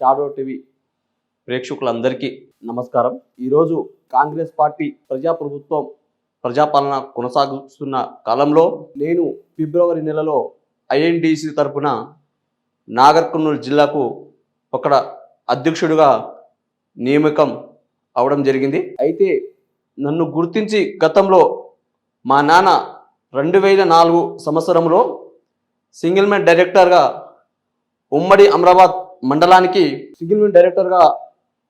Shadow TV ప్రేక్షకులందరికీ నమస్కారం. ఈరోజు కాంగ్రెస్ పార్టీ ప్రజాప్రభుత్వం ప్రజాపాలన కొనసాగుతున్న కాలంలో నేను ఫిబ్రవరి నెలలో ఐఎన్డిసి తరపున నాగర్ కర్నూలు జిల్లాకు అక్కడ అధ్యక్షుడిగా నియామకం అవడం జరిగింది. అయితే నన్ను గుర్తించి గతంలో మా నాన్న రెండు వేల నాలుగు సంవత్సరంలో సింగిల్ మ్యాన్ డైరెక్టర్గా ఉమ్మడి అమరాబాద్ మండలానికి సిగ్గిల్ మ్యాన్ డైరెక్టర్గా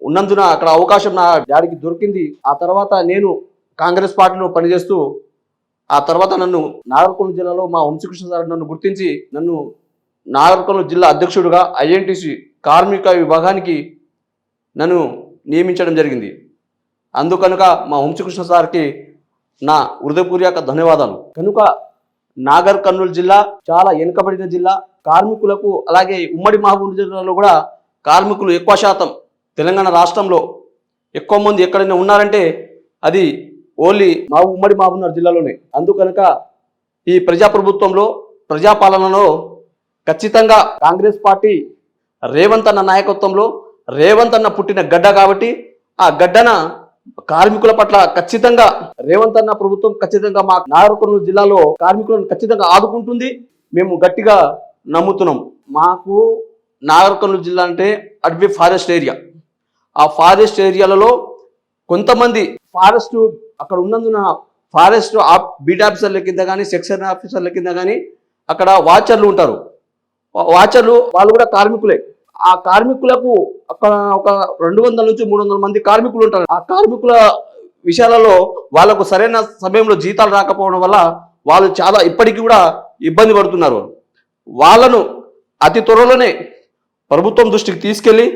ఉన్నందున అక్కడ అవకాశం నా డాడీకి దొరికింది. ఆ తర్వాత నేను కాంగ్రెస్ పార్టీలో పనిచేస్తూ ఆ తర్వాత నన్ను నాగర్కర్నూలు జిల్లాలో మా వంశీకృష్ణ సార్ నన్ను గుర్తించి నన్ను నాగర్కర్నూలు జిల్లా అధ్యక్షుడిగా ఐఎన్టీసీ కార్మిక విభాగానికి నన్ను నియమించడం జరిగింది. అందుకనుక మా వంశీకృష్ణ సార్కి నా హృదయపూర్వక ధన్యవాదాలు. కనుక నాగర్ కర్నూలు జిల్లా చాలా వెనుకబడిన జిల్లా కార్మికులకు అలాగే ఉమ్మడి మహబూబ్ జిల్లాలో కూడా కార్మికులు ఎక్కువ శాతం తెలంగాణ రాష్ట్రంలో ఎక్కువ మంది ఎక్కడైనా ఉన్నారంటే అది ఓన్లీ మా ఉమ్మడి మహబూబ్నగర్ జిల్లాలోనే. అందుకనుక ఈ ప్రజాప్రభుత్వంలో ప్రజాపాలనలో ఖచ్చితంగా కాంగ్రెస్ పార్టీ రేవంత్ అన్న నాయకత్వంలో రేవంత్ అన్న పుట్టిన గడ్డ కాబట్టి ఆ గడ్డన కార్మికుల పట్ల ఖచ్చితంగా రేవంత్ అన్న ప్రభుత్వం ఖచ్చితంగా మా నాగరకర్నూలు జిల్లాలో కార్మికులను ఖచ్చితంగా ఆదుకుంటుంది. మేము గట్టిగా నమ్ముతున్నాం. మాకు నాగర్కర్నూలు జిల్లా అంటే అడవి ఫారెస్ట్ ఏరియా. ఆ ఫారెస్ట్ ఏరియాలలో కొంతమంది ఫారెస్ట్ అక్కడ ఉన్నందున ఫారెస్ట్ ఆఫ్ బీట్ ఆఫీసర్ల కింద కానీ సెక్షన్ ఆఫీసర్ల కింద కానీ అక్కడ వాచర్లు ఉంటారు. వాచర్లు వాళ్ళు కూడా కార్మికులే. ఆ కార్మికులకు అక్కడ ఒక రెండు వందల నుంచి మూడు వందల మంది కార్మికులు ఉంటారు. ఆ కార్మికుల విషయాలలో వాళ్ళకు సరైన సమయంలో జీతాలు రాకపోవడం వల్ల వాళ్ళు చాలా ఇప్పటికీ కూడా ఇబ్బంది పడుతున్నారు. వాళ్ళను అతి త్వరలోనే ప్రభుత్వం దృష్టికి తీసుకెళ్ళి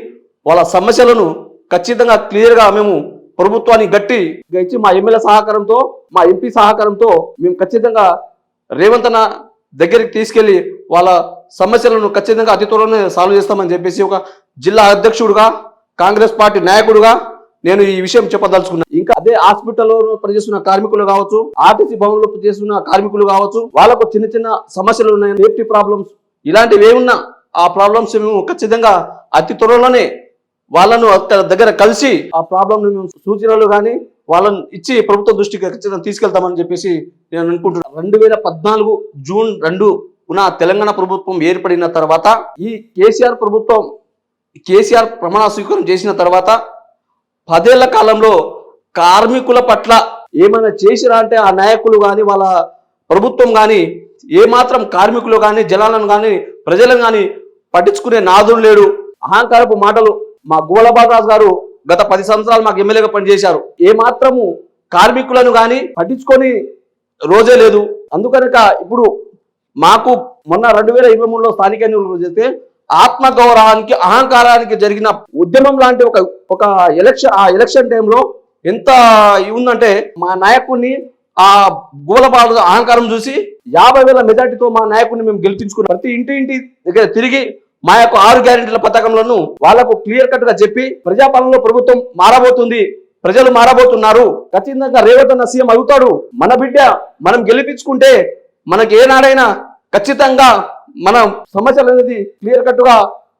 వాళ్ళ సమస్యలను ఖచ్చితంగా క్లియర్గా మేము ప్రభుత్వాన్ని గట్టి ఇచ్చి మా ఎమ్మెల్యే సహకారంతో మా ఎంపీ సహకారంతో మేము ఖచ్చితంగా రేవంతన దగ్గరికి తీసుకెళ్ళి వాళ్ళ సమస్యలను ఖచ్చితంగా అతి త్వరలోనే సాల్వ్ చేస్తామని చెప్పేసి ఒక జిల్లా అధ్యక్షుడుగా కాంగ్రెస్ పార్టీ నాయకుడుగా నేను ఈ విషయం చెప్పదలుచుకున్నా. ఇంకా అదే హాస్పిటల్లో పనిచేస్తున్న కార్మికులు కావచ్చు ఆర్టీసీ భవన్లో పనిచేస్తున్న కార్మికులు కావచ్చు వాళ్ళకు చిన్న చిన్న సమస్యలు ఉన్నాయి సేఫ్టీ ప్రాబ్లమ్స్ ఇలాంటివి ఏమున్నా ఆ ప్రాబ్లమ్స్ మేము ఖచ్చితంగా అతి త్వరలోనే వాళ్ళను అక్కడ దగ్గర కలిసి ఆ ప్రాబ్లం మేము సూచనలు కానీ వాళ్ళని ఇచ్చి ప్రభుత్వ దృష్టికి ఖచ్చితంగా తీసుకెళ్తామని చెప్పేసి నేను అనుకుంటున్నాను రెండు వేల పద్నాలుగు జూన్ రెండు ఉన్న తెలంగాణ ప్రభుత్వం ఏర్పడిన తర్వాత ఈ కేసీఆర్ ప్రభుత్వం కేసీఆర్ ప్రమాణ స్వీకారం చేసిన తర్వాత పదేళ్ళ కాలంలో కార్మికుల పట్ల ఏమైనా చేసిరా అంటే ఆ నాయకులు కానీ వాళ్ళ ప్రభుత్వం కానీ ఏమాత్రం కార్మికులు కానీ జనాలను కానీ ప్రజలను కానీ పట్టించుకునే నాదుడు లేడు. అహంకారపు మాటలు మా గోలబాదాస్ గారు గత పది సంవత్సరాలు మాకు ఎమ్మెల్యేగా పనిచేశారు. ఏ మాత్రము కార్మికులను కానీ పట్టించుకొని రోజే లేదు. అందుకనుక ఇప్పుడు మాకు మొన్న రెండు వేల ఇరవై మూడులో స్థానిక ఎన్నికలు చేస్తే ఆత్మగౌరవానికి అహంకారానికి జరిగిన ఉద్యమం లాంటి ఒక ఒక ఎలక్షన్ ఆ ఎలక్షన్ టైంలో ఎంత ఉందంటే మా నాయకుడిని ఆ గోలబాడు అహంకారం చూసి యాభై వేల మెజార్టీతో మా నాయకుడిని మేము గెలిపించుకున్నాం. ప్రతి ఇంటి ఇంటి దగ్గర తిరిగి మా యొక్క ఆరు గ్యారెంటీల పథకంలను వాళ్ళకు క్లియర్ కట్గా చెప్పి ప్రజాపాలనలో ప్రభుత్వం మారబోతుంది ప్రజలు మారబోతున్నారు. ఖచ్చితంగా రేవంత్ అన్న సీఎం అవుతాడు. మన బిడ్డ మనం గెలిపించుకుంటే మనకి ఏనాడైనా ఖచ్చితంగా మన సమస్యలు అనేది క్లియర్ కట్గా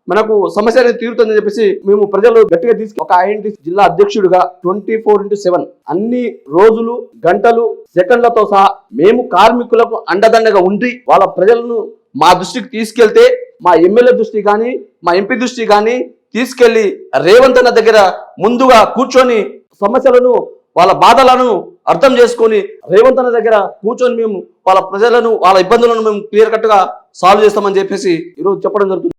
మనకు సమస్య అనేది తీరుతుందని చెప్పేసి మేము ప్రజలు గట్టిగా తీసుకు ఒక ఐఎన్టి జిల్లా అధ్యక్షుడిగా ట్వంటీ ఫోర్ ఇంటూ సెవెన్ అన్ని రోజులు గంటలు సెకండ్లతో సహా మేము కార్మికులకు అండదండగా ఉండి వాళ్ళ ప్రజలను మా దృష్టికి తీసుకెళ్తే మా ఎమ్మెల్యే దృష్టి కానీ మా ఎంపీ దృష్టి కానీ తీసుకెళ్ళి రేవంత్ అన్న దగ్గర ముందుగా కూర్చొని సమస్యలను వాళ్ళ బాధలను అర్థం చేసుకొని రేవంత్ అన్న దగ్గర కూర్చొని మేము వాళ్ళ ప్రజలను వాళ్ళ ఇబ్బందులను మేము క్లియర్ కట్గా సాల్వ్ చేస్తామని చెప్పేసి ఈరోజు చెప్పడం జరుగుతుంది.